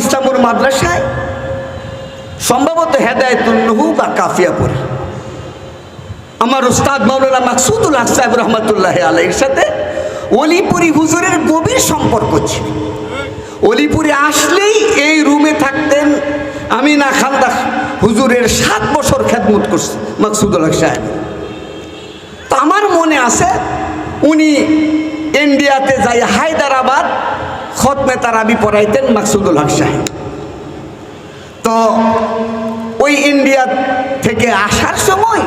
ইসলামুর মাদ্রাসায়, সম্ভবত হেদায়তুল্লহু বা কাফিয়া পড়ি আমার উস্তাদ মাওলানা মাকসুদুল হক সাহেব রহমতুল্লাহ আলাইয়ের সাথে অলিপুরি হুজুরের গভীর সম্পর্ক ছিল। অলিপুরে আসলেই এই রুমে থাকতেন আমি না খান্দা হুজুরের সাত বছর খেদমত করছে মাকসুদুল হক সাহেব। তো আমার মনে আছে, উনি ইন্ডিয়াতে যাই হায়দ্রাবাদ খতমে তারাবি পড়াইতেন মাকসুদুল হক সাহেব। তো ওই ইন্ডিয়া থেকে আসার সময়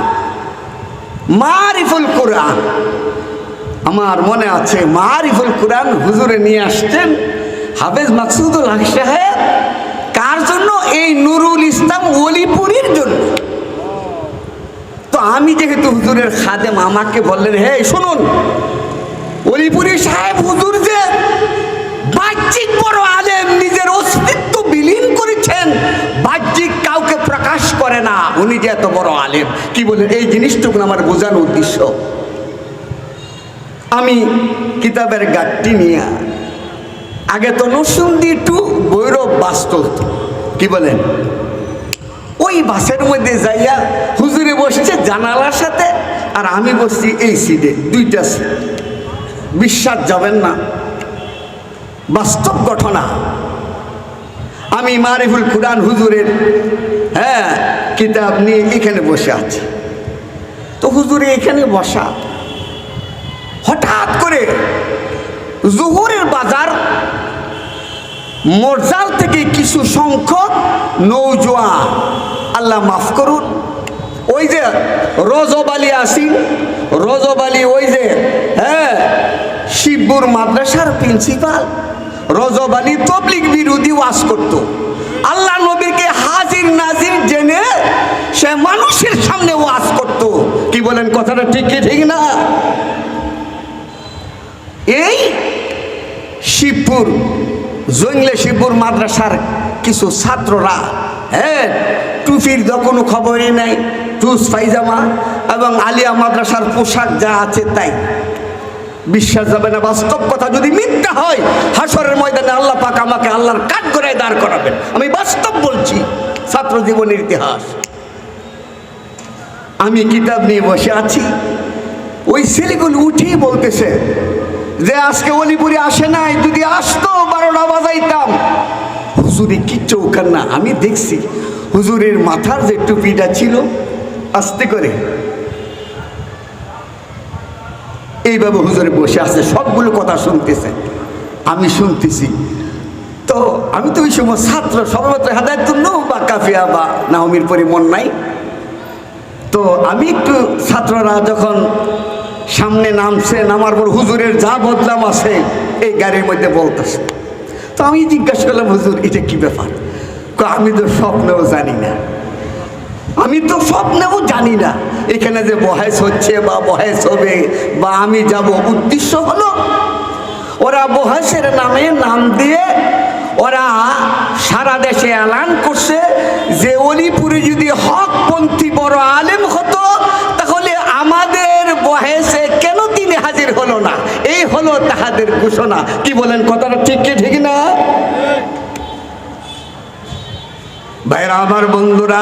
মারিফুল কোরআন, আমার মনে আছে মারিফুল কোরআন হুজুরে নিয়ে আসতেন হাফেজ মাকসুদুল হক সাহেব। কার জন্য? এই নুরুল ইসলাম অলিপুরীর জন্য। তো আমি যেহেতু হুজুরের খাদেম, আমাকে বললেন হে শুনুন অলিপুরি সাহেব হুজুর উনি যে এত বড় আলেম, কি বলেন, এই জিনিসটুকু আমার বোঝানোর উদ্দেশ্য। আমি কিতাবের গাঠটি নিয়ে আগে তো নসুন্দি টু ভৈরব বাস চলত। কি বলেন? ওই বাসের মধ্যে যাইয়া হুজুরে বসছে জানালার সাথে, আর আমি বসছি এই সিটে দুইটা সিট বিশ্বাস যাবেন না, বাস্তব ঘটনা। আমি মারিফুল কুরআন হুজুরের হ্যাঁ কিতাব নিয়ে এখানে বসে আছি। তো হুজুরে এখানে বসা। হঠাৎ করে জুহুরের বাজার, মোরজাল থেকে কিছু সংখ্যক নৌজোয়ান, আল্লাহ মাফ করুন, ওই যে রজব আলী আসি রজব আলী ওই যে হ্যাঁ শিবপুর মাদ্রাসার প্রিন্সিপাল, রজব আলী তবলিক বিরোধী ওয়াজ করত। আল্লাহ নবীকে হাজির নাজির জেনে সে মানুষের সামনে ওয়াজ করত। কি বলেন কথাটা ঠিক কি, ঠিক না? এই শিবপুর, জঙ্গলে শিবপুর মাদ্রাসার কিছু ছাত্ররা হ্যাঁ টুপির তো কোনো খবরই নাই, টুস পাইজামা এবং আলিয়া মাদ্রাসার পোশাক যা আছে তাই। বিশ্বাস যাবে না, বাস্তব কথা যদি মিথ্যা হয়, হাসরের ময়দানে আল্লাহ পাক আমাকে আল্লাহর কাঠ করে দাঁড় করাবেন। আমি বাস্তব বলছি, ছাত্র জীবনের ইতিহাস। আমি কিতাব নিয়ে বসে আছি। ওই ছেলেগুলো উঠেই বলতেছে যে, আজকে অলিপুরি আসে নাই, যদি আসতো, বারোটা বাজাইতাম। হুজুরে কি ওখান না? আমি দেখছি হুজুরের মাথার যে টুপিটা ছিল, আস্তে করে এইভাবে হুজুরে বসে আছে, সবগুলো কথা শুনতেছে। আমি শুনতেছি। তো আমি তো ওই সময় ছাত্র সর্বত্র হেদায়তুল্ল বা কাফিয়া বা নাহমির পরি মন নাই। তো আমি একটু ছাত্ররা যখন সামনে নামছে, নামার পর হুজুরের যা বদলাম আছে, এই গাড়ির মধ্যে বলতেছে। তো আমি জিজ্ঞাসা করলাম, হুজুর, এটা কি ব্যাপার? আমি তো স্বপ্নেও জানি না। আমি তো স্বপ্নেও জানি না। এখানে যে বহেস হচ্ছে বা বহেস হবে বা আমি যাব, উদ্দেশ্য হলো ওরা বহেসের নামে নাম দিয়ে ওরা সারা দেশে এলান করছে যে অলিপুরে যদি হকপন্থী বড় আলেম হতো, তাহলে আমাদের বহেসে কেন তিনি হাজির হলো না? এই হলো তাহাদের ঘোষণা। কি বলেন, কথাটা ঠিক কি, ঠিক না? ভাইরা, আমার বন্ধুরা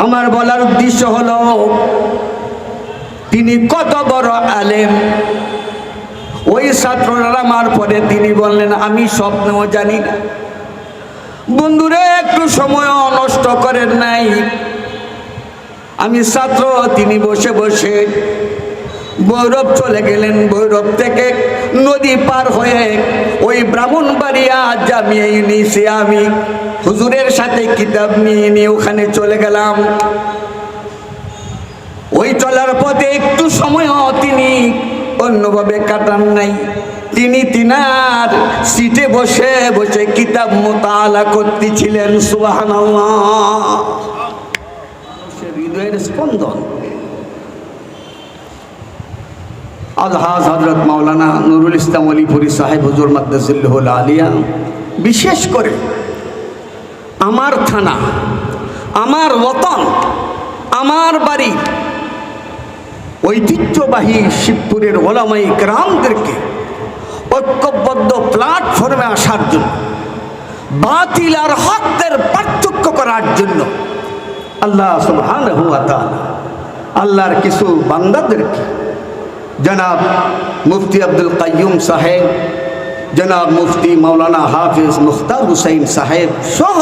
আমার বলার উদ্দেশ্য হলো, তিনি কত বড় আলেম। ওই ছাত্ররা আমার পরে তিনি বললেন, আমি স্বপ্নেও জানি না। বন্ধুরে, একটু সময় নষ্ট করেন নাই। আমি ছাত্র, তিনি বসে বসে ভৈরব চলে গেলেন, ভৈরব থেকে নদী পার হয়ে ওই ব্রাহ্মণবাড়িয়া জামিয়ে নিয়েছি আমি। হুজুরের সাথে কিতাব নিয়ে নিয়ে ওখানে চলে গেলাম। ওই চলার পথে একটু সময় তিনি অন্যভাবে কাটান নাই। তিনি তিনার সিটে বসে বসে কিতাব মোতালা করতেছিলেন সুবাহান হৃদয়ের স্পন্দন। আলহাজ হজরত মাওলানা নুরুল ইসলাম আলীপুরি সাহেব হুজুর মাদ্দাসুল্লাহুল আলিয়া। বিশেষ করে আমার থানা, আমার ওতন আমার বাড়ি ঐতিহ্যবাহী শিবপুরের ওলামাই গ্রামদেরকে ঐক্যবদ্ধ প্ল্যাটফর্মে আসার জন্য, বাতিল আর হকদের পার্থক্য করার জন্য আল্লাহ সুবহানাহু ওয়া তাআলা, আল্লাহর কিছু বান্দাদেরকে জনাব মুফতি আব্দুল কাইয়ুম সাহেব, জনাব মুফতি মাওলানা হাফিজ মুখতার হুসাইন সাহেব সহ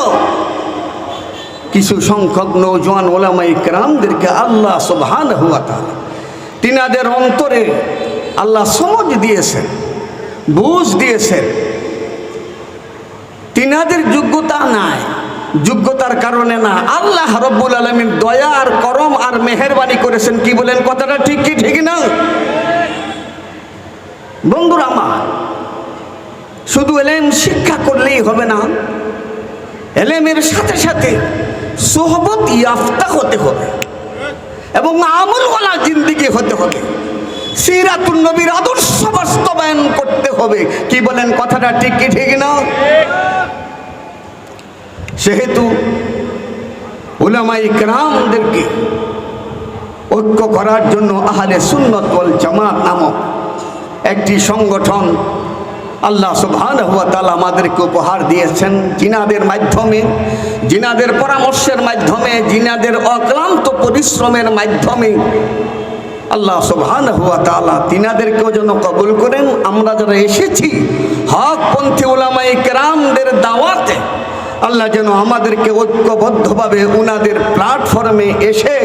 কিছু সংখ্যক নৌজওয়ান ওলামাই ক্রামদেরকে আল্লাহ সুবহান হুয়া তাআলা, তিনাদের অন্তরে আল্লাহ সমঝ দিয়েছেন, বুঝ দিয়েছেন। তিনাদের যোগ্যতা নাই, যোগ্যতার কারণে না। আল্লাহ রব্বুল আলমিন দয়া আর করম আর মেহরবানি করেছেন, কি বলেন কথাটা ঠিক কি, ঠিক না? বন্ধুরা আমার, শুধু এলেম শিক্ষা করলেই হবে না, এলেমের সাথে সাথে সোহবত ইয়াফতা হতে হবে এবং আমলওয়ালা জিন্দিগি হতে হবে। সিরাতুন নবীর আদর্শ বাস্তবায়ন করতে হবে। কি বলেন কথাটা ঠিক কি, ঠিক না? সেহেতু উলামাই ক্রামদেরকে ঐক্য করার জন্য আহলে সুন্নত ওয়াল জামাত নামক একটি সংগঠন আল্লাহ সুবহান হুয়া তাআলা আমাদেরকে উপহার দিয়েছেন জিনাদের মাধ্যমে, জিনাদের পরামর্শের মাধ্যমে, জিনাদের অক্লান্ত পরিশ্রমের মাধ্যমে। আল্লাহ সুবহান হুয়া তাআলা তিনাদেরকেও যেন কবুল করেন। আমরা যারা এসেছি হকপন্থী ওলামাই কেরামদের দাওয়াতে আল্লাহ যেন আমাদেরকে ঐক্যবদ্ধভাবে উনাদের প্ল্যাটফর্মে এসে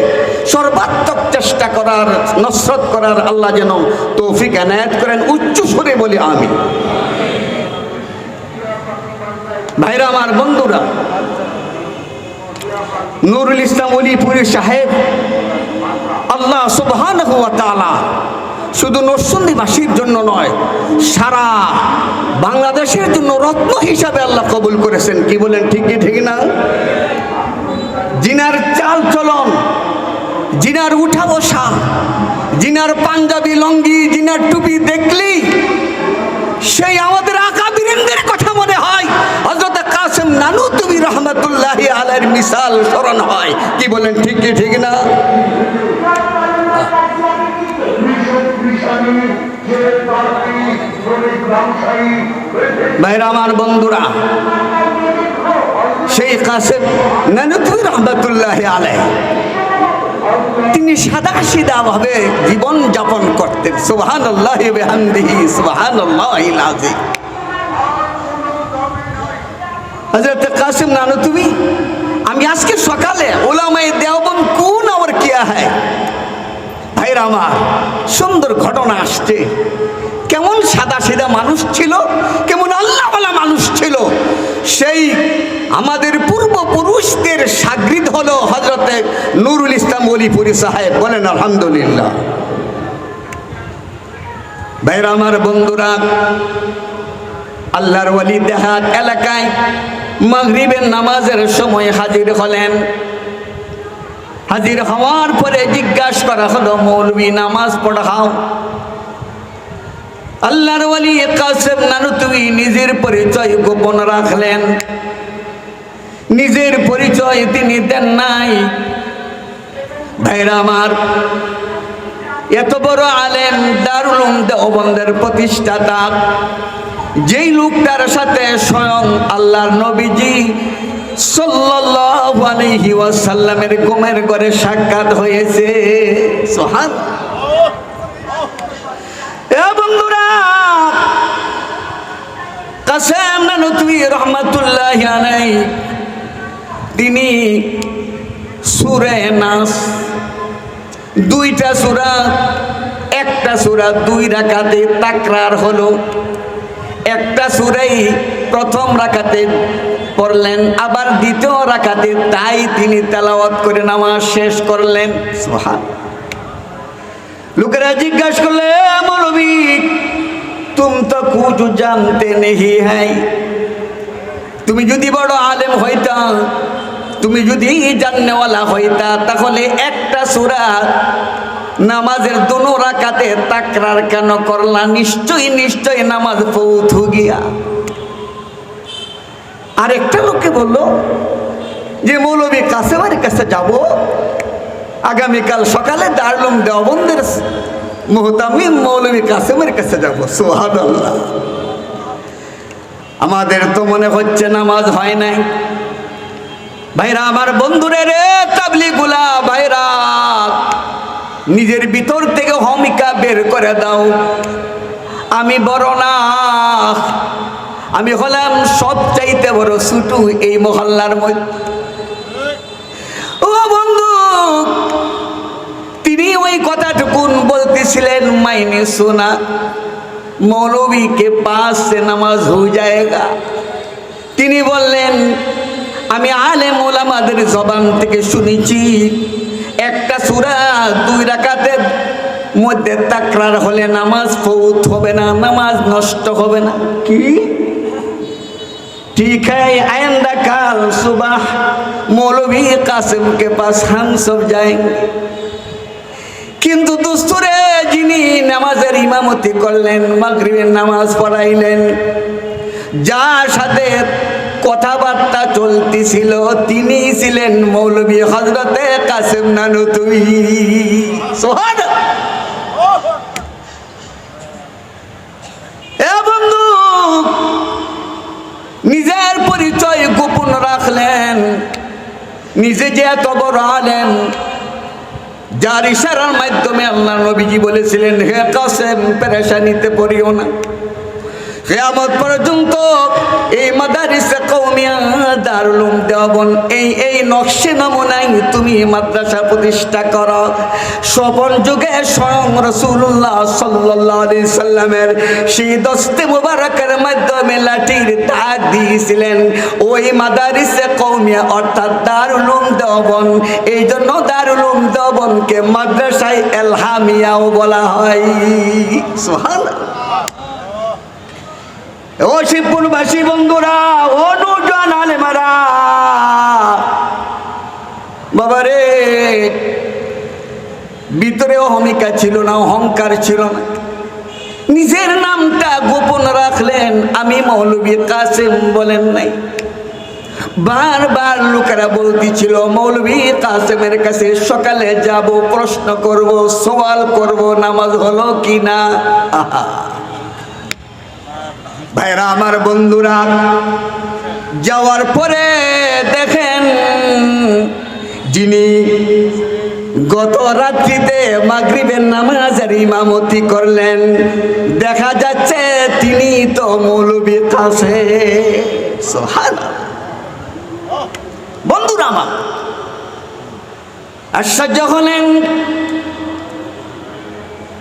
সর্বাত্মক চেষ্টা করার, নসরত করার আল্লাহ যেন তৌফিক এনায়েত করেন, উচ্চ সুরে বলি আমি ভাইরা আমার বন্ধুরা, নুরুল ইসলাম অলিপুরি সাহেব, আল্লাহ সুবহান হুয়া তাআলা শুধু নরসন্দিবাসীর জন্য নয়, সারা বাংলাদেশের জন্য রত্ন হিসাবে আল্লাহ কবুল করেছেন। কি বলেন, ঠিক কি, ঠিক না? জিনার চাল চলন, জিনার উঠা বসা, জিনার পাঞ্জাবি লঙ্গি, জিনার টুপি দেখলি? সেই আমাদের আকাবিরেন্দের কথা মনে হয়। হজরত কাসেম নানু তুমি রহমতুল্লাহ আলের মিসাল স্মরণ হয়। কি বলেন, ঠিক কি, ঠিক না? ভাইরা আমার বন্ধুরা সেই কাসেম নানুতুই রহমতুল্লাহ আলাই তিনি সাদা সিদা ভাবে জীবন যাপন করতেন। সুবহান আল্লাহ বেহামদিহি সুবহান আল্লাহ হজরত কাসিম নানু, তুমি, আমি আজকে সকালে ওলামাই দেওবন কোন আমার কিয়া হয় ভাইরা আমার, সুন্দর ঘটনা আসছে। কেমন সাদা সিধা মানুষ ছিল, কেমন আল্লাহওয়ালা মানুষ ছিল। সেই আমাদের পূর্বপুরুষদের সাগরিদ হলো হজরতে নুরুল ইসলাম অলিপুরি সাহেব, বলেন, আলহামদুলিল্লাহ। ভাইরা, আমার বন্ধুরা, আল্লাহর ওয়ালি দেহাত এলাকায় মাগরিবের নামাজের সময় হাজির হলেন। হাজির হওয়ার পরে জিজ্ঞাসা করা হলো, মৌলবী, নামাজ পড়াও। আল্লাহর ওয়ালি কাসেম নানুতুই নিজের পরিচয় গোপন রাখলেন। নিজের পরিচয় তিনি দেন নাই। ভাইরা আমার, এত বড় আলেম দারুল দেওবন্দের প্রতিষ্ঠাতা, যেই লোকটার সাথে স্বয়ং আল্লাহর নবীজি সাল্লাল্লাহু আলাইহি ওয়াসাল্লামের ঘুমের ঘরে সাক্ষাৎ হয়েছে। সোহান এ বন্ধুরা কাসেম নানুতুই রহমাতুল্লাহ আলাই তিনি সুরে নাস, দুইটা সুরা, একটা সুরা দুই রাকাতে তাকরার হলো। একটা সুরাই প্রথম রাকাতে পড়লেন, আবার দ্বিতীয় রাকাতে তাই তিনি তেলাওয়াত করে নামাজ শেষ করলেন। সোহান লোকেরা জিজ্ঞাসা করলে মৌলবী তুম তো কুছ জানতে নেহি হ্যাঁ তুমি যদি বড় আলেম হইতা তুমি যদি জাননেওয়ালা হইতা তাহলে একটা সুরা নামাজের দোনো রাকাতে তাকরার কেন করলা? নিশ্চয়ই নিশ্চয়ই নামাজ পৌঁথু গিয়া। আর একটা লোককে বলল, যে মৌলবী কাসেমার কাছে যাব। আগামীকাল সকালে দারুলুম দেওবন্দের মোহতামিম মৌলবী কাসেমের কাছে যাব সোহাদ আমাদের তো মনে হচ্ছে নামাজ হয় নাই। ভাইরা, আমার বন্ধুরে রে তাবলি গুলা ভাইরা, নিজের ভিতর থেকে ভূমিকা বের করে দাও। আমি বড় না, আমি হলাম সব চাইতে বড় ছুটু এই মহল্লার মধ্যে। ও বন্ধু, তিনি ওই কথাটুকুন বলতেছিলেন মাইনে শোনা मौलवी के पास से नमाज हो जाएगा তিনি বললেন আমি আলেম ওলামাদের জবান থেকে শুনেছি একটা সুরা দুই রাকাতের মধ্যে তাকরার হলে নামাজ ফৌত হবে না নামাজ নষ্ট হবে না কি ठीक है आइंदा कल सुबह मौलवी कासिम के पास हम सब जाएंगे কিন্তু দুস্তুরে যিনি নামাজের ইমামতি করলেন, মাগরিবের নামাজ পড়াইলেন। যার সাথে কথাবার্তা চলতেছিল, তিনি ছিলেন মৌলবী হজরতে কাসেম নানু তুই বন্ধু, নিজের পরিচয় গোপন রাখলেন, নিজে যে এত বড় আলেন যার ইশারার মাধ্যমে আল্লাহ নবীজি বলেছিলেন হে কাসেম পেরেশানিতে পড়িও না। কেয়ামত পর্যন্ত এই মাদারিসে কৌমিয়া দারুলুম দেওয়াবন। এই এই নকশে নমুনাই তুমি মাদ্রাসা প্রতিষ্ঠা কর। স্বপন যুগে স্বয়ং রসুল্লাহ সাল্লাহ আলি সাল্লামের সেই দস্তে মুবারকের মাধ্যমে লাঠির দাগ দিয়েছিলেন। ওই মাদারিসে কৌমিয়া অর্থাৎ দারুলুম দেওয়াবন। এই জন্য দারুলুম দেওয়াবনকে মাদ্রাসায় এলহামিয়াও বলা হয়। সোহান ও শিবপুরবাসী বন্ধুরা, ও নুজন আলেমারা। বাবারে ভিতরে অহমিকা ছিল না, অহংকার ছিল না। নিজের নামটা গোপন রাখলেন, আমি মৌলবী কাসেম বলেন নাই। বারবার লোকেরা বলতেছিল মৌলবী কাসেমের কাছে সকালে যাব, প্রশ্ন করব, সওয়াল করব, নামাজ হলো কি না? আহা ভাইরা, আমার বন্ধুরা, যাওয়ার পরে দেখেন যিনি গত রাত্রিতে মাগরিবের নামাজের ইমামতি করলেন, দেখা যাচ্ছে তিনি তো মৌলবী কাছে। বন্ধুরা আমার, আশ্চর্য হলেন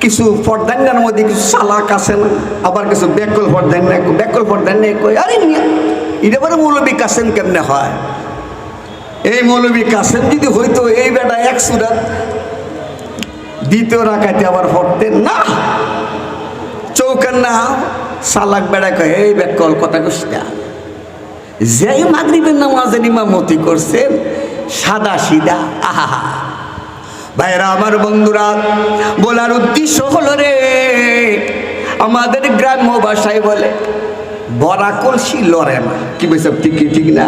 কিছু পর্দান্যার মধ্যে কিছু সালাক আছে না আবার কিছু বেকল পর্দান্য বেকল পর্দান্য কই, আরে এটা পরে মৌলবী কাসেম কেমনে হয়? এই মৌলবী কাসেম যদি হইতো, এই বেটা এক সুরাত দ্বিতীয় রাখাইতে আবার পড়তেন, না। চৌকান না সালাক বেড়া কয়, এই বেকল, কথা কইস না। যে মাগরিবের নামাজের ইমামতি করছেন, সাদা সিদা আহা। ভাইরা, আমার বন্ধুরা, বলার উদ্দেশ্য হলো রে, আমাদের গ্রাম্য ভাষায় বলে, বড়া কলসি লড়ে না। কি বলছে, ঠিক ঠিক না?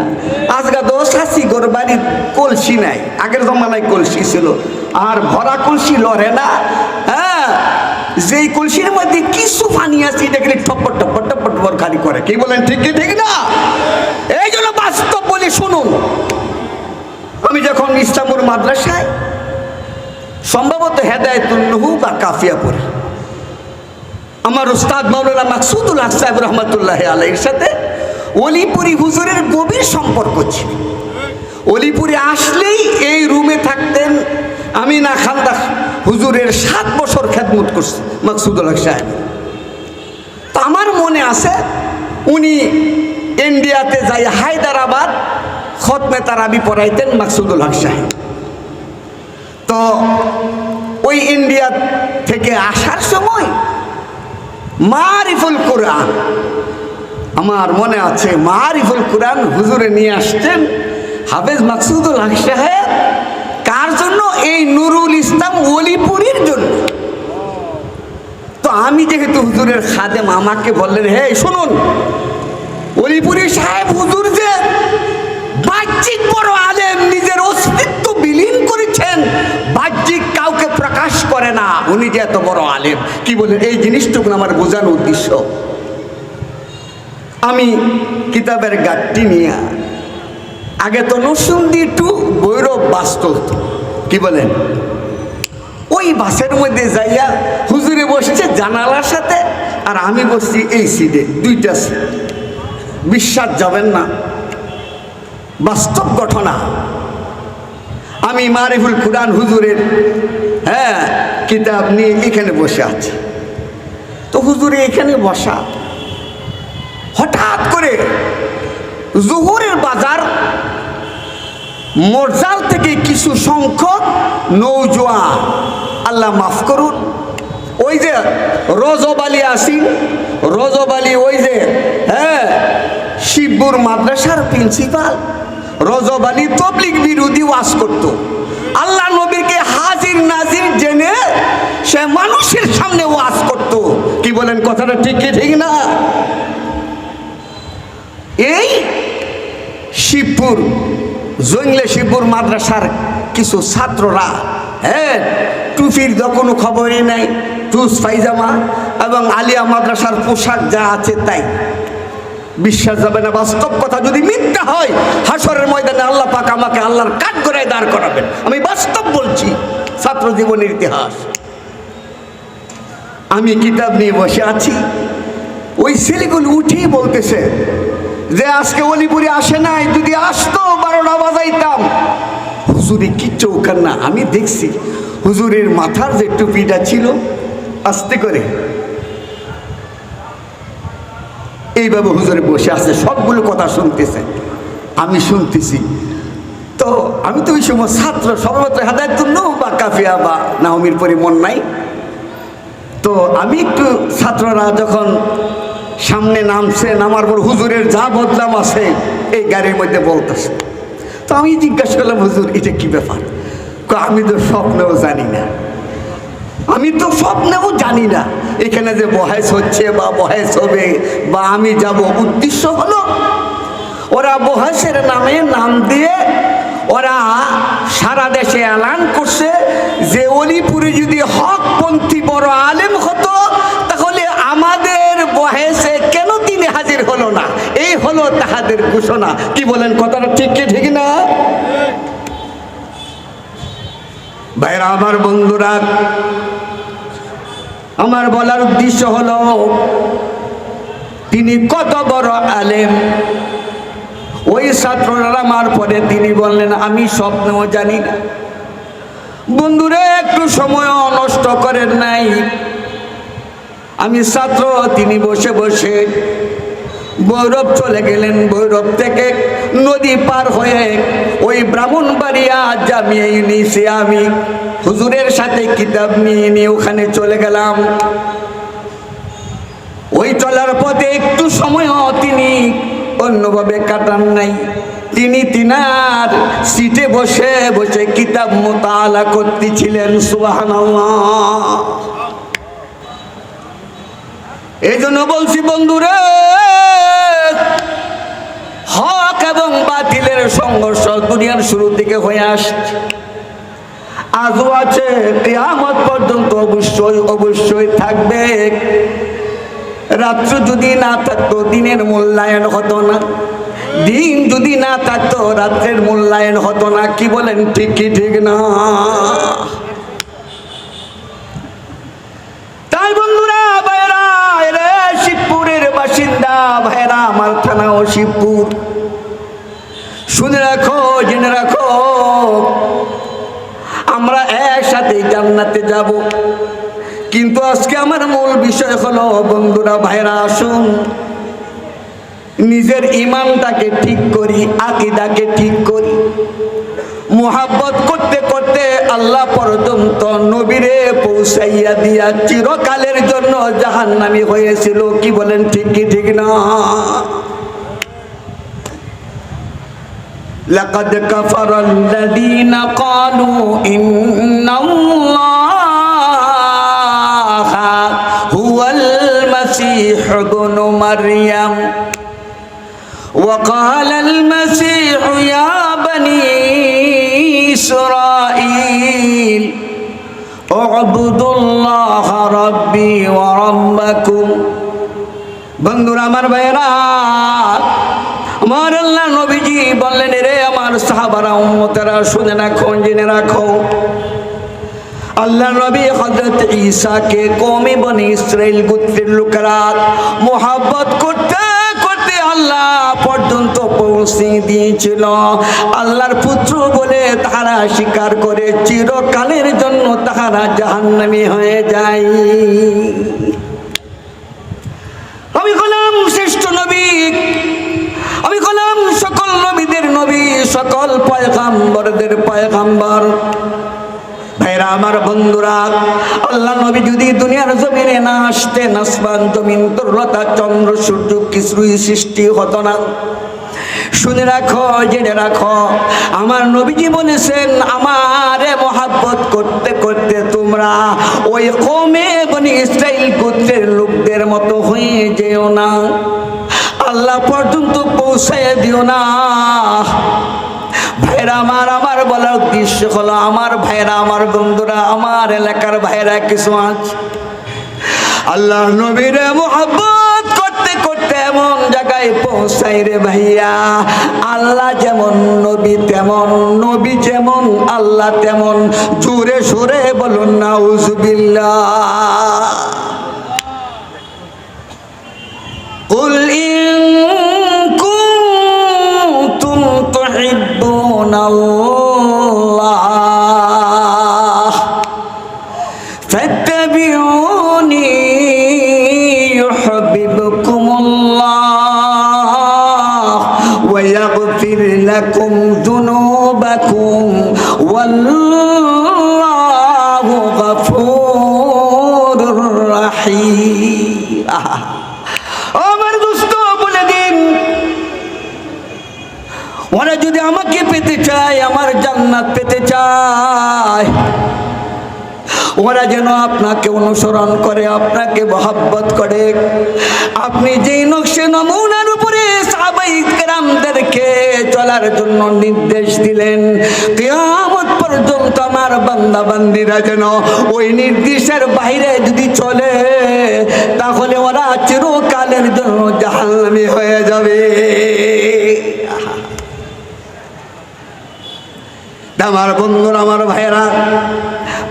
আজকা তো শাসি গোর বাড়ির কলসি নাই, আগের জমানায় কলসি ছিল। আর ভরা কলসি লড়ে না হ্যাঁ? যেই কলসির মধ্যে কিছু পানি এটা গেলে টপ্পর টপ্পর টপ্পর টপ্পর খালি করে। কি বলেন, ঠিক ঠিক না? এই জন্য বাস্তব বলে শুনুন। আমি যখন ইসলামপুর মাদ্রাসায় সম্ভবত হেদায়তুল্লহু বা কাফিয়া পড়ি আমার উস্তাদ মাওলানা মাকসুদুল হক সাহেব রহমতুল্লাহ আলাইয়ের সাথে অলিপুরি হুজুরের গভীর সম্পর্ক ছিল। অলিপুরে আসলেই এই রুমে থাকতেন আমি না খান্দা হুজুরের সাত বছর খেদমত করছে মাকসুদুল হক সাহেব। তো আমার মনে আছে উনি ইন্ডিয়াতে যাই হায়দ্রাবাদ খতমে তারাবি পড়াইতেন মাকসুদুল হক সাহেব। তো ওই ইন্ডিয়া থেকে আসার সময় মারিফুল কোরআন, আমার মনে আছে মারিফুল কোরআন হুজুরে নিয়ে আসতেন হাফেজ মাকসুদুল হক সাহেব। কার জন্য? এই নুরুল ইসলাম অলিপুরীর জন্য। তো আমি যেহেতু হুজুরের খাদেম, আমাকে বললেন হে শুনুন, অলিপুরি সাহেব হুজুর যে বাহ্যিক বড় আলেম নিজের অস্তিত্ব বিলীন করেছেন বাহ্যিক কাউকে প্রকাশ করে না, উনি যে এত বড় আলেম, কি বলেন এই জিনিসটুকু আমার বোঝানোর উদ্দেশ্য। আমি কিতাবের গাঠটি নিয়ে, আগে তো নসুন্দি টু ভৈরব বাস চলত, কি বলেন? ওই বাসের মধ্যে যাইয়া হুজুরে বসেছে জানালার সাথে, আর আমি বসছি এই সিটে দুইটা সিট বিশ্বাস যাবেন না। বাস্তব ঘটনা। আমি মারিফুল কুরআন হুজুরের হ্যাঁ কিতাব নিয়ে এখানে বসে আছি। তো হুজুরে এখানে বসা। হঠাৎ করে জোহরের বাজার, মরজাল থেকে কিছু সংখ্যক নৌজোয়ান, আল্লাহ মাফ করুন, ওই যে রজব আলী আসিন রজব আলী ওই যে হ্যাঁ শিবপুর মাদ্রাসার প্রিন্সিপাল রজব আলী তবলিক বিরোধী ওয়াজ করত। আল্লাহ নবীকে হাজির নাজির জেনে সে মানুষের সামনে ওয়াজ করত। কি বলেন কথাটা ঠিক কি, ঠিক না? এই শিবপুর, জঙ্গলে শিবপুর মাদ্রাসার কিছু ছাত্ররা হ্যাঁ টুপির তো কোনো খবরই নাই, টুস পাইজামা এবং আলিয়া মাদ্রাসার পোশাক যা আছে তাই। বিশ্বাস যাবে না, বাস্তব কথা যদি মিথ্যা হয়, হাসরের ময়দানে আল্লাহ পাক আমাকে আল্লাহর কাঠ করে দাঁড় করাবেন। আমি বাস্তব বলছি, ছাত্র জীবনের ইতিহাস। আমি কিতাব নিয়ে বসে আছি। ওই ছেলেগুলো উঠেই বলতেছে যে, আজকে অলিপুরে আসে নাই, যদি আসতো বারোটা বাজাইতাম। হুজুরে কি ওখান না? আমি দেখছি হুজুরের মাথার যে টুপিটা ছিল, আস্তে করে এইভাবে হুজুরে বসে আছে, সবগুলো কথা শুনতেছে। আমি শুনতেছি। তো আমি তো ওই সময় ছাত্র সর্বত্র হেদায়তুল্ল বা কাফিয়া বা নাহমির পরি মন নাই। তো আমি একটু ছাত্ররা যখন সামনে নামছে, নামার পর হুজুরের যা বদলাম আছে, এই গাড়ির মধ্যে বলতেছে। তো আমি জিজ্ঞাসা করলাম, হুজুর, এটা কি ব্যাপার? আমি তো স্বপ্নেও জানি না। আমি তো স্বপ্নেও জানি না। এখানে যে বহেস হচ্ছে বা বহেস হবে বা আমি যাব, উদ্দেশ্য হলো ওরা বহেসের নামে নাম দিয়ে ওরা সারা দেশে এলান করছে যে অলিপুরে যদি হক হকপন্থী বড় আলেম হতো, তাহলে আমাদের বহেসে কেন তিনি হাজির হলো না? এই হলো তাহাদের ঘোষণা। কি বলেন কথাটা ঠিক কি, ঠিক না? ভাইরা, আমার বন্ধুরা আমার বলার উদ্দেশ্য হল, তিনি কত বড় আলেম। ওই ছাত্ররা আমার পরে তিনি বললেন, আমি স্বপ্নও জানি না। বন্ধুরে, একটু সময় নষ্ট করেন নাই। আমি ছাত্র, তিনি বসে বসে ভৈরব চলে গেলেন। ভৈরব থেকে নদী পার হয়ে ওই ব্রাহ্মণবাড়িয়া জামিয়ে নিয়েছে আমি হুজুরের সাথে কিতাব নিয়ে নিয়ে ওখানে চলে গেলাম। ওই চলার পথে একটু সময়ও তিনি অন্যভাবে কাটান নাই। তিনি তিনার সিটে বসে বসে কিতাব মোতালা করতেছিলেন সুবাহান এই জন্য বলছি, বন্ধুরে, হক এবং বাতিলের সংঘর্ষ দুনিয়ার শুরু থেকে হয়ে আসছে। আজও আছে, কেয়ামত পর্যন্ত অবশ্যই অবশ্যই থাকবে। রাত্র যদি না থাকতো, দিনের মূল্যায়ন হতো না। দিন যদি না থাকতো, রাত্রের মূল্যায়ন হতো না। কি বলেন, ঠিক কি ঠিক না? তাই বন্ধুরা ভাইরা শিবপুরের বাসিন্দা। ভাইরা আমার থানা ও শিবপুর। শুনে রাখো, জেনে রাখো। আমরা একসাথে জান্নাতে যাব। কিন্তু আজকে আমার মূল বিষয় হলো, বন্ধুরা ভাইরা আসুন। নিজের ইমানটাকে ঠিক করি, আকিদাকে ঠিক করি। মোহাব্বত করতে করতে আল্লাহ পর্যন্ত নবীরে পৌঁছাইয়া দিয়া চিরকালের জন্য জাহান্নামি হয়েছিল। কি বলেন, ঠিক কি, ঠিক না? لقد كفر الذين قالوا إن الله هو المسيح ابن مريم وقال المسيح يا بني إسرائيل اعبدوا الله ربي وربكم বন্ধুরা আমার ভাইয়েরা আমার আল্লাহ নবীজি বললেন রে আমার সাহাবারা, উম্মতেরা, শুনে রাখো, জেনে রাখো। আল্লাহ নবী হজরত ঈসাকে কমে বনে ইসরাইল গোত্রের লোকেরা মোহাব্বত করতে করতে আল্লাহ পর্যন্ত পৌঁছে দিয়েছিল। আল্লাহর পুত্র বলে তাহারা স্বীকার করে চিরকালের জন্য তাহারা জাহান্নামি হয়ে যায়। আমি হলাম শ্রেষ্ঠ নবী। আমি হলাম সকল নবীদের নবী, সকল পয়গাম্বরদের পয়গাম্বর। ভাইরা, আমার বন্ধুরা, আল্লাহ নবী যদি দুনিয়ার জমিনে না আসতেন আসমান জমিন তরলতা চন্দ্র, সূর্য, কিছুই সৃষ্টি হতো না। শুনে রাখো, জেনে রাখো, আমার নবীজি বলেছেন, আমারে মহাব্বত করতে করতে তোমরা ওই কমে বনি ইসরাইল গোত্রের লোকদের মতো হয়ে যেও না। আল্লাহ পর্যন্ত পৌঁছায় দিও না ভাইরা আমার আমার বলার উদ্দেশ্য হলো আমার ভাইরা আমার বন্ধুরা আমার এলাকার ভাইরা কিছু আছে আল্লাহ নবীর মোহাব্বত করতে করতে এমন জায়গায় পৌঁছাই রে ভাইয়া আল্লাহ যেমন নবী তেমন নবী যেমন আল্লাহ তেমন জোরে সুরে বলুন না উজবিল্লাহ قل إن নাও চায় আমার জান্নাত পেতে চায় ওরা যেন আপনাকে অনুসরণ করে, আপনাকে মহাব্বত করে। আপনি যেই নকশে নমুনার উপরে সাহাবাই কেরামদেরকে চলার জন্য নির্দেশ দিলেন, কিয়ামত পর্যন্ত আমার বান্দা বান্দিরা যেন ওই নির্দেশের বাইরে যদি চলে, তাহলে ওরা চিরকালের জন্য জাহান্নামী হয়ে যাবে। আমার বন্ধুরা, আমার ভাইয়েরা,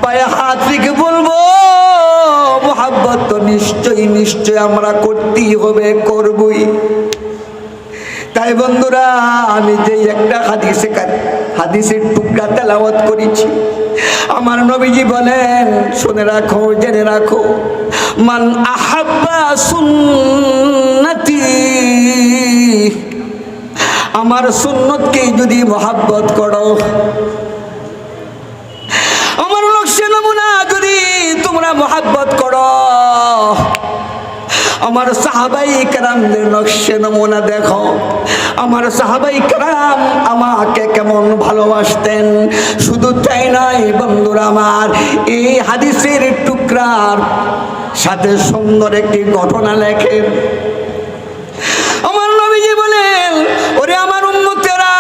পায়ে হাত রেখে বলব, মোহাব্বত তো নিশ্চয়ই নিশ্চয় আমরা করতেই হবে, করবই। তাই বন্ধুরা, আমি যে একটা হাদিসে হাদিসের টুকরা তেলাওয়াত করেছি। আমার নবীজি বলেন, শুনে রাখো, জেনে রাখো, মান আহাব্বা সুন্নতি। আমার সুন্নতকে যদি মহাব্বত করো নমুনা যদি তোমরা মহাব্বত করো। আমার সাহাবাই কারামদের নকশে নমুনা দেখো। আমার সাহাবাই কারাম আমাকে কেমন ভালোবাসতেন। শুধু তাই নয় বন্ধুরা আমার, এই হাদিসের টুকরার সাথে সুন্দর একটি ঘটনা লেখেন আমার নবীজি বলেন, ওরে আমার উন্মতেরা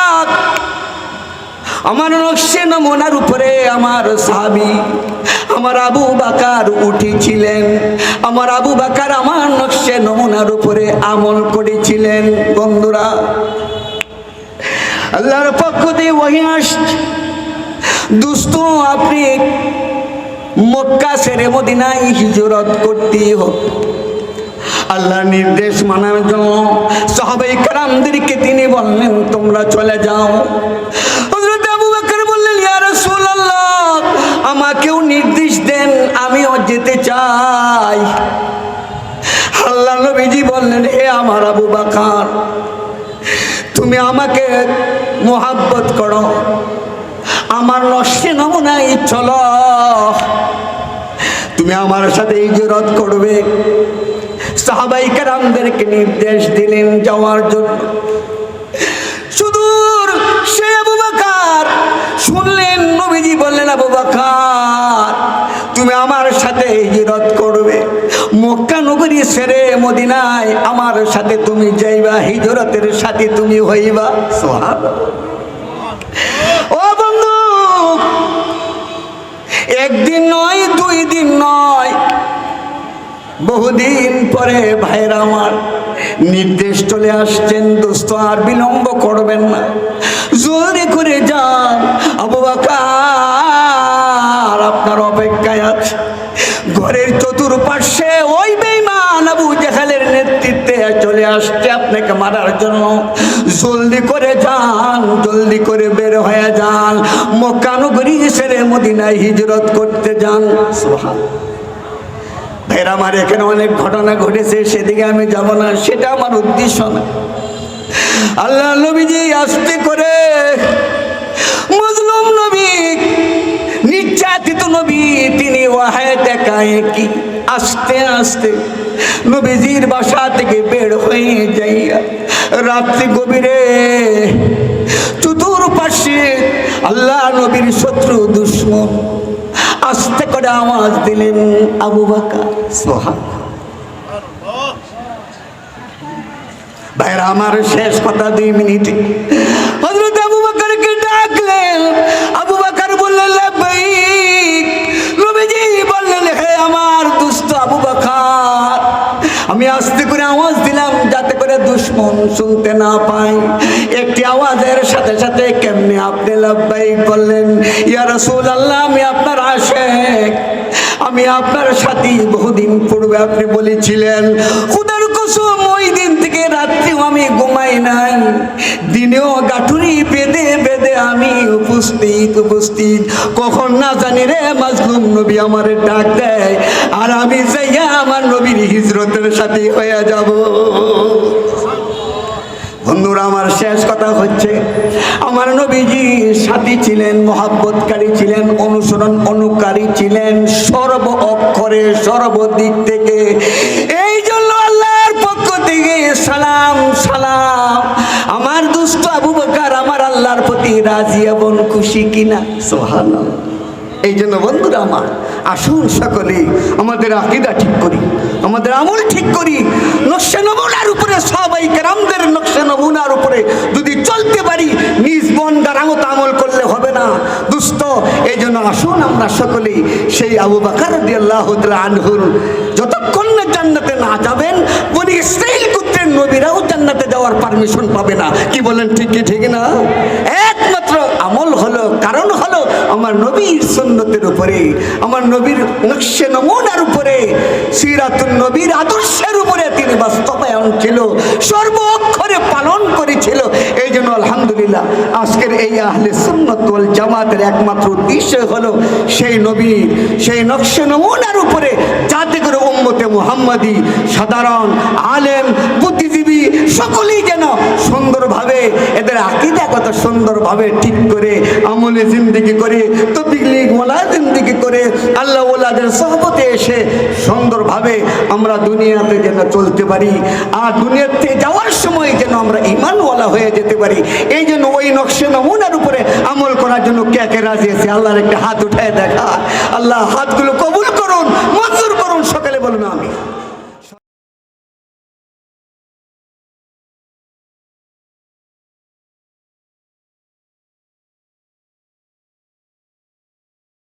আমার নকশে নমুনার উপরে আমার সাহাবি, আমার আবু বাকার উঠেছিলেন। আমার আবু বাকার আমার নকশে নমুনার উপরে আমল করেছিলেন। বন্ধুরা, আল্লাহর পক্ষ দিয়ে ওহি আসছে। দুস্থ আপনি মক্কা সেরে মদিনায় হিজরত করতেই হোক আল্লাহর নির্দেশ মানার জন্য সাহাবাই কারামদেরকে তিনি বললেন, তোমরা চলে যাও। আমাকেও নির্দেশ দেন, আমিও যেতে চাই। আল্লাহ নবীজি বললেন, হে আমার আবু বকর, তুমি আমাকে মোহাব্বত করো। আমার নষ্টে নমুনাই চলো। তুমি আমার সাথে ইজরত করবে। সাহাবাই কারামদেরকে নির্দেশ দিলেন যাওয়ার জন্য। শুনলেন, নবীজি বললেন, আবু বাকার, তুমি আমার সাথে হিজরত করবে। মক্কা নগরী সেরে মদিনায় আমার সাথে তুমি যাইবা, হিজরতের সাথে তুমি হইবা। সোহাব ও বন্ধু, একদিন নয়, দুই দিন নয়, বহুদিন পরে ভাইরা আমার নির্দেশ চলে আসছেন, দোস্ত আর বিলম্ব করবেন না। আসছে আপনাকে মারার জন্য। জলদি করে যান, জলদি করে বের হয়ে যান। মক্কানগরী সেরে মদিনায় হিজরত করতে যান। সুবহানাল্লাহ। ভাইরা, আমার এখানে অনেক ঘটনা ঘটেছে, সেদিকে আমি যাব না, সেটা আমার উদ্দেশ্য না। আল্লাহ নবীজি আসতে করে মজলুম নবী, নির্যাতিত নবী, তিনি ওয়াহায় একায় কি আস্তে আস্তে নবীজির বাসা থেকে বের হয়ে যাইয়া রাত্রি গভীরে চতুর্পাশে আল্লাহ নবীর শত্রু দুশ্মন আস্তে করে আওয়াজ দিলেন, আবু বাকা সোহা ভাইরা, আমার শেষ কথা দুই মিনিট। দুশ্মন শুনতে না পায়। একটি আওয়াজের সাথে সাথে কেমনে আপনি লাব্বাইক বললেন ইয়া রাসূল আল্লাহ আমি আপনার আশেক। আমি আপনার সাথে। বহুদিন পূর্বে আপনি বলেছিলেন, খুদার কসম, ওই দিন থেকে রাত্রিও আমি ঘুমাই নাই। দিনেও গাঠুরি বেঁধে বেঁধে আমি উপস্থিত উপস্থিত। কখন না জানি রে মাজলুম নবী আমার ডাক দেয়। আর আমি যাইয়া আমার নবীর হিজরতের সাথে হয়ে যাব। বন্ধুরা, আমার শেষ কথা হচ্ছে, আমার নবীজি সাথী ছিলেন, মহাব্বতকারী ছিলেন, অনুসরণ অনুকারী ছিলেন, সর্ব অক্ষরে সর্বদিক থেকে। এই জন্য আল্লাহর পক্ষ থেকে সালাম সালাম। আমার দুষ্ট আবু বকর আমার আল্লাহর প্রতি রাজি এবং খুশি কিনা? সোহান এই জন্য বন্ধুরা আমার, আসুন সকলে আমাদের আকিদা ঠিক করি, আমাদের আমল ঠিক করি। নকশা নমুনার উপরে সবাই কেরামদের নকশা নমুনার উপরে যদি চলতে পারি, নিজ মন গারামত আমল করলে হবে না। দুস্থ, এই জন্য আসুন আমরা সকলেই সেই আবু বাকার আল্লাহ আনহুর যতক্ষণ না জান্নাতে না যাবেন বলি ইসরাইল গোত্রের নবীরাও জান্নাতে যাওয়ার পারমিশন পাবে না। কি বলেন ঠিক কি, ঠিক না? একমাত্র আমল হলো, কারণ হলো আমার নবীর সুন্নতের উপরে, আমার নবীর নকশে নমুনার উপরে, সিরাতুন নবীর আদর্শের উপরে তিনি বাস্তবায়ন ছিল, সর্ব অক্ষরে পালন করেছিল। এই জন্য আলহামদুলিল্লাহ, আজকের এই আহলে সুন্নত ওয়াল জামাতের একমাত্র উদ্দেশ্য হলো সেই নবীর, সেই নকশে নমুনার উপরে যাতে করে উম্মতে মুহাম্মাদি সাধারণ আলেম, বুদ্ধিজীবী সকলেই যেন সুন্দরভাবে, এদের আকিদা কত সুন্দরভাবে ঠিক করে, আমলে জিন্দিগি করে মোলা জিন্দিগি করে, আল্লাহ ওলাদের সহবতে এসে সুন্দরভাবে আমরা দুনিয়াতে যেন চলতে পারি, আর দুনিয়াতে যাওয়ার সময় যেন আমরা ইমানওয়ালা হয়ে যেতে পারি। এই জন্য ওই নকশে নমুনার উপরে আমল করার জন্য কে কে রাজি আছে? আল্লাহর একটা হাত উঠায় দেখা। আল্লাহ হাতগুলো কবুল করুন, মঞ্জুর করুন, সকালে বলুন আমি